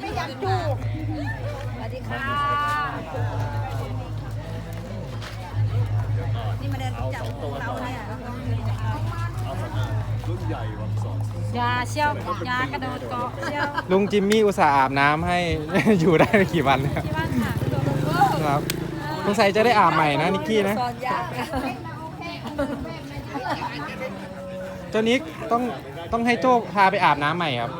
ไม่อยากจูบสวัสดีค่ะ นี่มาเดินจับเราเนี่ยรุ่นใหญ่วันสองยาเชี่ยวยากระโดดเกาะเชี่ยวลุงจิมมี่อุตส่าห์อาบน้ำให้ อยู่ได้กี่วันแล้วที่บ้านค่ะครับสงสัยจะได้อาบใหม่นะนิกกี้นะ สอนยากเจ้านิกต้องต้องให้โจ้พาไปอาบน้ำใหม่ครับ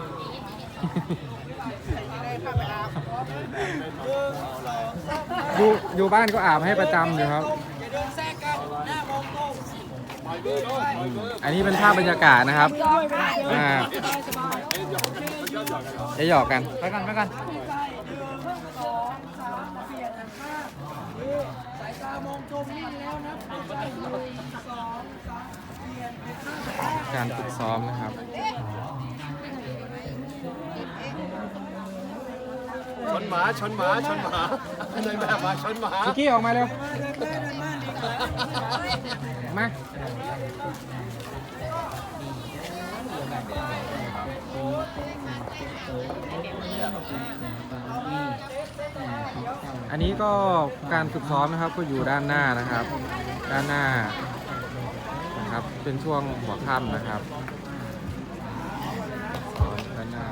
อยู่อยู่บ้านก็อาบให้ประจำอยู่ครับอืมอันนี้เป็นภาพบรรยากาศนะครับอ่าจะหยอกกันไปกันไปกันการฝึกซ้อมนะครับ นหมาชนหมาชนหมาในแบบมาชนหมานิกกี้ออกมาเร็ว มา อันนี้ก็การฝึกซ้อมนะครับก็อยู่ด้านหน้านะครับ ด้านหน้านะครับ เป็นช่วงหัวค่ำนะครับซ้อมด้านหน้า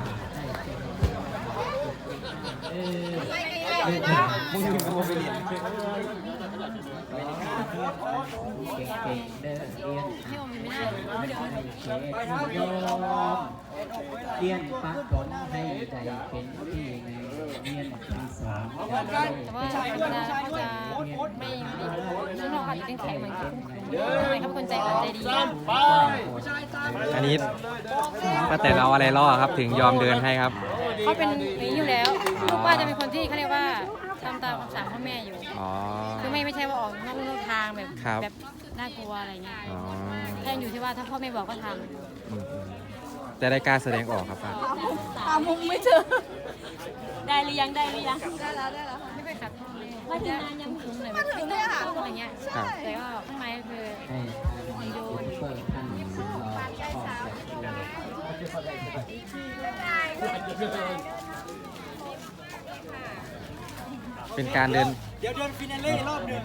เรียนปักผลให้ใจเป็นที่ในเรียนที่สองแต่ว่าธรรมดาเขาจะไม่ข้างนอกอาจจะเป็นแขกเหมือนกันทำไมเขาเป็นคนใจอ่อนใจดีอันนี้ป้าแต่เราอะไรล่อครับ ถึงยอมเดินให้ครับ เขาเป็นอย่างนี้อยู่แล้วลูกป้าจะเป็นคนที่เขาเรียกว่าทำตามคำสั่งพ่อแม่อยู่ อ๋อ คือไม่ไม่ใช่ว่าออกนอกลู่นอกทางแบบครับแบบน่ากลัวอะไรเงี้ยอ๋อ แค่อยู่ที่ว่าถ้าพ่อแม่บอกก็ทอืมอืมแต่ได้กล้ารแสดงออกครับป้าำตามมุมไม่เจอ ได้หรือยังได้หรือยังได้แล้วได้แล้วไม่ไปขัดพ่อแม่มาถึงงานยังถึงเลยมาถึงเลยค่ะอะไรเงี้ยครับ แต่ก็ข้างในก็คือให้ให้โดนเปิดท่านรอขอบจาก เป็นการเดินเดี๋ยวเดินฟินาเล่รอบนึง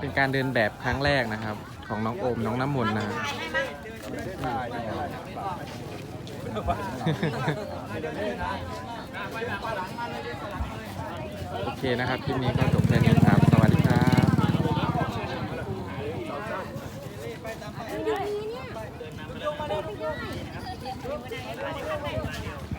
เป็นการเดินแบบครั้งแรกนะครับ ของน้องโอมน้องน้ำมนต์นะครับ โอเคนะครับคลิปนี้ก็จบแค่นี้ครับ สวัสดี 你们 người ta yêu.